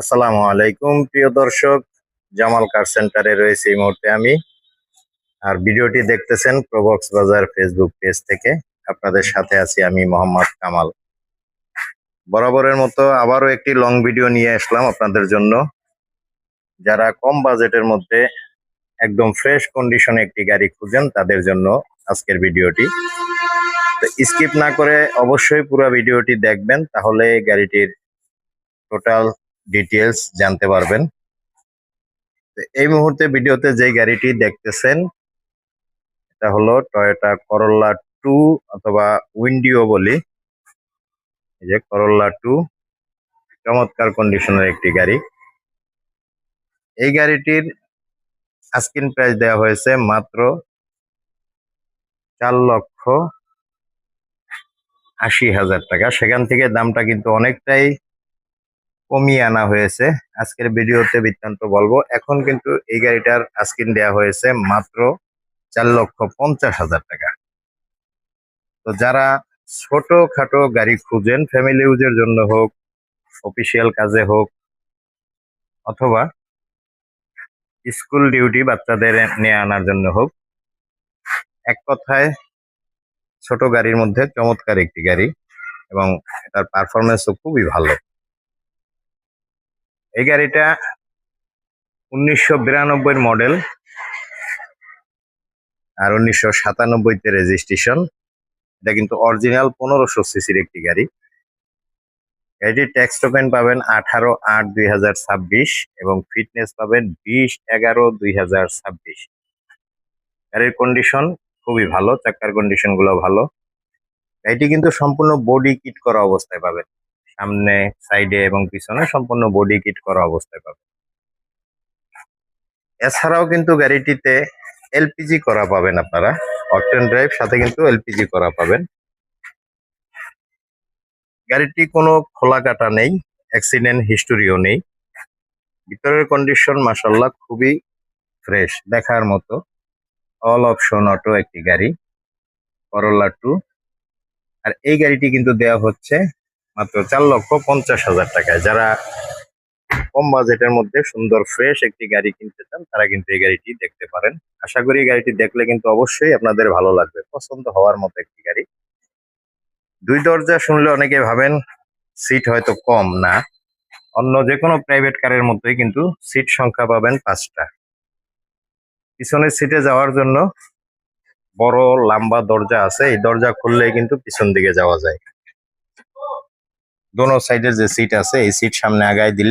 আসসালামু আলাইকুম, প্রিয় দর্শক। জামাল কার সেন্টারে রয়েছে এই মুহূর্তে আমি। আর ভিডিওটি দেখতেছেন প্রবক্স বাজার ফেসবুক পেজ থেকে। আপনাদের সাথে আছি আমি মোহাম্মদ কামাল। বরাবরের মতো আবারও একটি লং ভিডিও নিয়ে আসলাম আপনাদের জন্য। যারা কম বাজেটের মধ্যে একদম ফ্রেশ কন্ডিশনে একটি গাড়ি খুঁজেন, তাদের জন্য আজকের ভিডিওটি। স্কিপ না করে অবশ্যই পুরো ভিডিওটি দেখবেন, তাহলে গাড়িটির টোটাল ডিটেলস জানতে পারবেন। এই মুহূর্তে ভিডিওতে যে গাড়িটি দেখতেছেন, এটা হলো টয়োটা করোলা টু অথবা উইন্ডিও বলি। এই যে করোলা টু চমৎকার কন্ডিশনের একটি গাড়ি। এই গাড়িটির আস্কিন প্রাইস দেওয়া হয়েছে মাত্র চার লক্ষ আশি হাজার টাকা। সেখান থেকে দামটা কিন্তু অনেকটাই কমিয়ে আনা হয়েছে। আজকের ভিডিওতে বৃত্তান্ত বলব। এখন কিন্তু এই গাড়িটার আস্কিন দেওয়া হয়েছে মাত্র চার লক্ষ পঞ্চাশ হাজার টাকা। তো যারা ছোট খাটো গাড়ি খুঁজেন ফ্যামিলি ইউজের জন্য হোক অফিসিয়াল কাজে হোক, অথবা স্কুল ডিউটি বাচ্চাদের নিয়ে আনার জন্য হোক, এক কথায় ছোট গাড়ির মধ্যে চমৎকার একটি গাড়ি এবং এটার পারফরমেন্সও খুবই ভালো। এই গাড়িটা উনিশশো বিরানব্বই মডেল আর উনিশশো সাতানব্বইতে রেজিস্ট্রেশন এটা কিন্তু অরিজিনাল পনেরোশো সিসির একটি গাড়ি। গাড়িটির ট্যাক্স টোকেন পাবেন আঠারো আট দুই এবং ফিটনেস পাবেন বিশ এগারো দুই গাড়ির কন্ডিশন খুবই ভালো, চাকার কন্ডিশনগুলো ভালো। গাড়িটি কিন্তু সম্পূর্ণ বডি কিট করা অবস্থায় পাবেন। সামনে সাইডে এবং পিছনে সম্পূর্ণ বডি কিট করা অবস্থায় পাবেন এছাড়াও কিন্তু গাড়িটিতে এলপিজি করা পাবেন আপনারা। অকটেন ড্রাইভ সাথে কিন্তু এলপিজি করা পাবেন। গাড়িটি কোনো খোলা কাটা নেই অ্যাক্সিডেন্ট হিস্টোরিও নেই। ভিতরের কন্ডিশন মাসাল্লাহ খুবই ফ্রেশ দেখার মতো। অল অপশন অটো একটি গাড়ি করোলা টু আর এই গাড়িটি কিন্তু দেওয়া হচ্ছে মাত্র চার লক্ষ পঞ্চাশ হাজার টাকায়। যারা কম বাজেটের মধ্যে সুন্দর ফ্রেশ একটি গাড়ি কিনতে চান, তারা কিন্তু এই গাড়িটি দেখতে পারেন। আশা করি গাড়িটি দেখলে কিন্তু অবশ্যই আপনাদের ভালো লাগবে। পছন্দ হওয়ার মতো একটি গাড়ি। দুই দরজা শুনলে অনেকে ভাবেন সিট হয়তো কম, না। অন্য যে কোনো প্রাইভেট কারের মধ্যেই কিন্তু সিট সংখ্যা পাবেন পাঁচটা। পিছনের সিটে যাওয়ার জন্য বড় লম্বা দরজা আছে। এই দরজা খুললেই কিন্তু পিছন দিকে যাওয়া যায়। দোনো সাইডে যে সিট আছে এই সিট সামনে আগায় দিলে